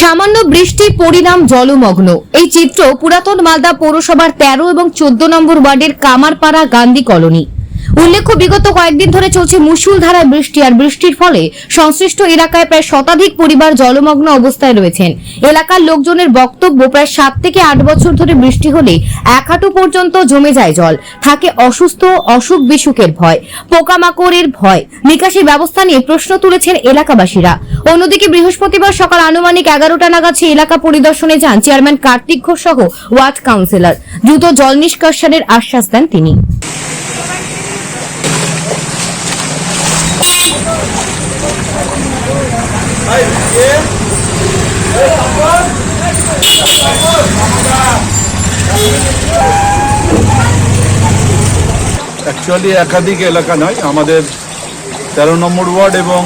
সামান্য বৃষ্টি পরিণাম জলমগ্ন। এই চিত্র পুরাতন মালদা পৌরসভার তেরো এবং চোদ্দ নম্বর ওয়ার্ডের কামারপাড়া গান্ধী কলোনি। উল্লেখ্য, বিগত কয়েকদিন ধরে চলছে মুষলধারায় বৃষ্টি আর বৃষ্টির ফলে সংশ্লিষ্ট এলাকায় প্রায় শতাধিক পরিবার জলমগ্ন অবস্থায় রয়েছেন। এলাকার লোকজনের বক্তব্য প্রায় সাত থেকে আট বছর ধরে বৃষ্টি হলে এক হাঁটু পর্যন্ত জমে যায় জল। থাকে অসুস্থ, অসুখ বিসুখের ভয়, পোকামাকড়ের ভয়। নিকাশি ব্যবস্থা নিয়ে প্রশ্ন তুলেছেন এলাকাবাসীরা। অন্যদিকে বৃহস্পতিবার সকাল আনুমানিক এগারোটা নাগাদ সেই এলাকা পরিদর্শনে যান চেয়ারম্যান কার্তিক ঘোষ সহ ওয়ার্ড কাউন্সিলর। দ্রুত জল নিষ্কাশনের আশ্বাস দেন তিনি। অ্যাকচুয়ালি একাধিক এলাকা নয়, আমাদের তেরো নম্বর ওয়ার্ড এবং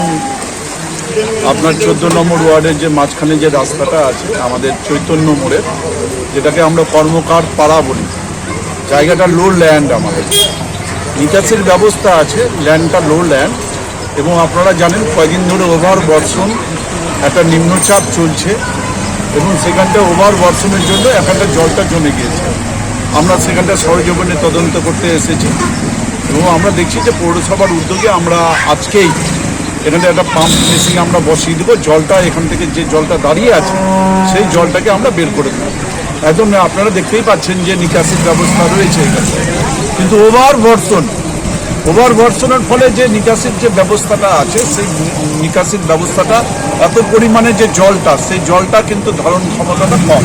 আপনার চোদ্দ নম্বর ওয়ার্ডের যে মাঝখানে যে রাস্তাটা আছে, আমাদের চৈতন্য মোড়ের, যেটাকে আমরা কর্মকার পাড়া বলি। জায়গাটা লো ল্যান্ড আমাদের। নিকাশের ব্যবস্থা আছে ল্যান্ডটা লো ল্যান্ড এবং আপনারা জানেন কয়েকদিন ধরে ওভার বর্ষণ, একটা নিম্নচাপ চলছে এবং সেখানটা ওভার বর্ষণের জন্য এখানটা জলটা জমে গিয়েছে। আমরা সেখানটা সরজীবনে তদন্ত করতে এসেছি এবং আমরা দেখছি যে পৌরসভার উদ্যোগে আমরা আজকেই এখানে একটা পাম্প মেশিন আমরা বসিয়ে দেবো। জলটা এখান থেকে যে জলটা দাঁড়িয়ে আছে, সেই জলটাকে আমরা বের করে দেবো। একদম আপনারা দেখতেই পাচ্ছেন যে নিকাশির ব্যবস্থা রয়েছে এখানে। কিন্তু ওভার বর্ষণ ওভার বর্ষণের ফলে যে নিকাশির যে ব্যবস্থাটা আছে, সেই নিকাশির ব্যবস্থাটা এত পরিমাণে যে জলটা, সেই জলটা কিন্তু ধারণ ক্ষমতাটা কম।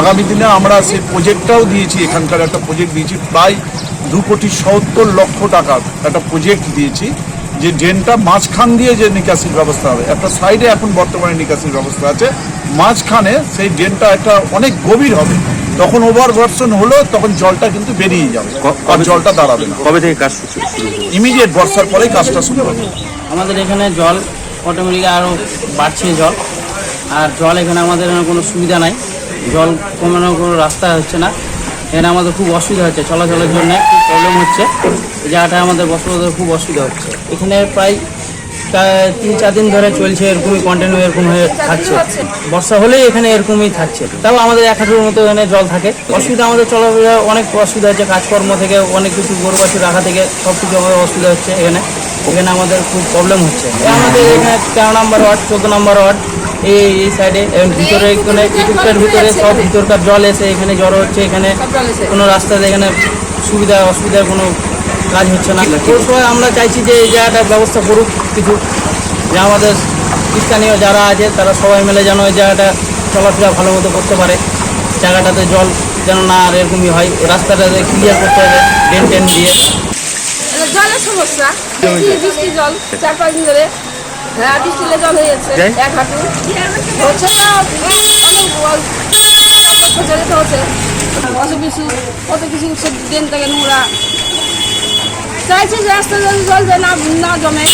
আগামী দিনে আমরা সেই প্রজেক্টটাও দিয়েছি, এখানকার একটা প্রজেক্ট দিয়েছি, প্রায় দু কোটি সত্তর লক্ষ টাকার একটা প্রজেক্ট দিয়েছি, যে ড্রেনটা মাঝখান দিয়ে যে নিকাশির ব্যবস্থা হবে। একটা সাইডে এখন বর্তমানে নিকাশির ব্যবস্থা আছে, মাঝখানে সেই ড্রেনটা একটা অনেক গভীর হবে। তখন ওভার বর্ষণ হলো তখন জলটা কিন্তু বেরিয়ে যাবে। আর জলটা দাঁড়াবে না। কবে থেকে কাজ শুরু ইমিডিয়েট বর্ষার পরেই কাজটা শুরু হবে। আমাদের এখানে জল অটোমেটিক আরও বাড়ছে জল। আর জল এখানে আমাদের এখানে কোনো সুবিধা নাই। জল কমানোর কোনো রাস্তা হচ্ছে না। এখানে আমাদের খুব অসুবিধা হচ্ছে চলাচলের জন্য খুব প্রবলেম হচ্ছে। এই জায়গাটায় আমাদের বসবাসের খুব অসুবিধা হচ্ছে। এখানে প্রায় প্রায় তিন, চার দিন ধরে চলছে, এরকমই কন্টিনিউ এরকম হয়ে থাকছে। বর্ষা হলেই এখানে এরকমই থাকছে। তাও আমাদের এক হাঁটুর মতো এখানে জল থাকে। অসুবিধা আমাদের চলাফেরা অনেক অসুবিধা হচ্ছে, কাজকর্ম থেকে অনেক কিছু, গরু বাছুর রাখা থেকে সব কিছু আমাদের অসুবিধা হচ্ছে এখানে। এখানে আমাদের খুব প্রবলেম হচ্ছে। আমাদের এখানে তেরো নম্বর ওয়ার্ড চোদ্দ নম্বর ওয়ার্ড এই এই সাইডে ভিতরে এখানে ইটুকটার ভিতরে সব ভিতরকার জল এসে এখানে জড়ো হচ্ছে। এখানে কোনো রাস্তাতে এখানে সুবিধা, অসুবিধার কোনো কাজ হচ্ছে না। পৌরসভায় আমরা চাইছি যে এই জায়গাটার ব্যবস্থা করুক কিছু। যে আমাদের স্থানীয় যারা আছে তারা সবাই মিলে যেন এই জায়গাটা চলাফেরা ভালো মতো করতে পারে। জায়গাটাতে জল যেন না আর এরকমই হয়। রাস্তাটাতে ক্লিয়ার করতে হবে ড্রেন টেন দিয়ে। জলের সমস্যা। বৃষ্টি বৃষ্টি জল চার পাঁচ দিন ধরে হ্যাঁ বৃষ্টিলে জল হয়ে যাচ্ছে। এক হাঁটু। হচ্ছে অনেক জল। হচ্ছে। বিসুখ কত কিছু ড্রেন থেকে নোংরা। চাইছি রাস্তা জল না না জমে